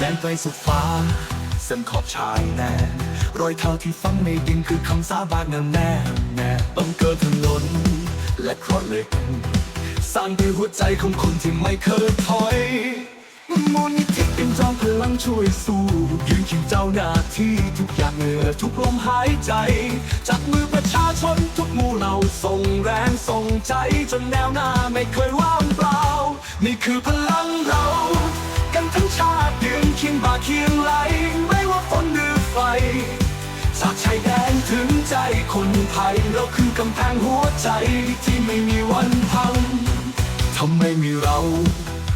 ไกลสุดฟ้า เส้นขอบชายแดนรอยเท้าที่ฝังในดินคือคำสาบานแน่แน่แน่ต้องเกิดถนน และคราะห์เหล็กสร้างด้วยหัวใจของคนที่ไม่เคยถอยมูลนิธิเป็นจอมพลังช่วยสู้ยืนเคียงเจ้าหน้าที่ทุกอย่างเหงื่อทุกลมหายใจจากมือประชาชนทุกหมู่เหล่าส่งแรงส่งใจจนแนวหน้าไม่เคยว่างเปล่า นี่คือพลังเรา คนไทยเราคือกำแพงหัวใจที่ไม่มีวันพังทำไมมีเรา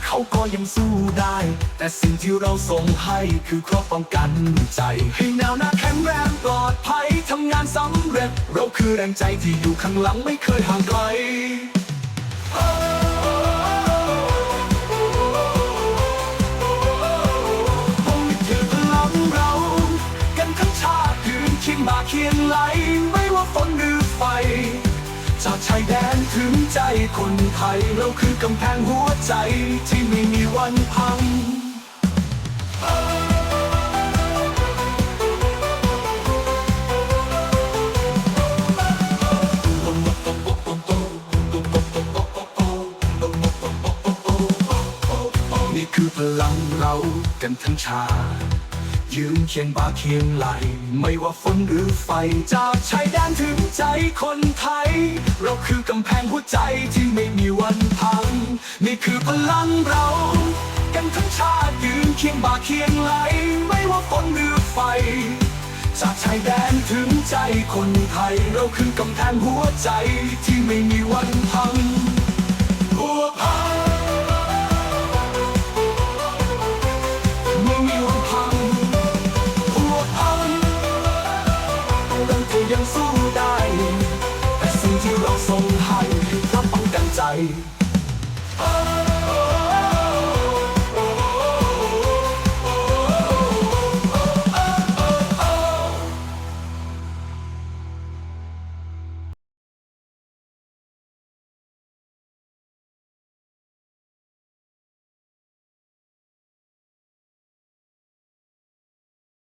เขาก็ยังสู้ได้ แต่สิ่งที่เราส่งให้คือครอบป้องกันใจ ให้แนวหน้าแข็งแรงปลอดภัยทำงานสำเร็จ เราคือแรงใจที่อยู่ข้างหลังไม่เคยห่างไกลียงบ่าเคียงไหล ไม่ว่าฝนหรือไฟ จากชายแดนถึงใจคนไทย เราคือกำแพงหัวใจที่ไม่มีวันพังนี่คือพลังเรากันทั้งชาติ ยืนเคียงบ่าเคียงไหล ไม่ว่าฝนหรือไฟจากชายแดนถึงใจคนไทย เราคือกำแพงหัวใจที่ไม่มีวันพัง นี่คือพลังเรา กันทั้งชาติยืนเคียงบ่าเคียงไหล ไม่ว่าฝนหรือไฟ จากชายแดนถึงใจคนไทย เราคือกำแพงหัวใจที่ไม่มีวันพังหัวพัง สู้ได้แต่สิ่งที่เราส่งให้คือพรป้องกันใจ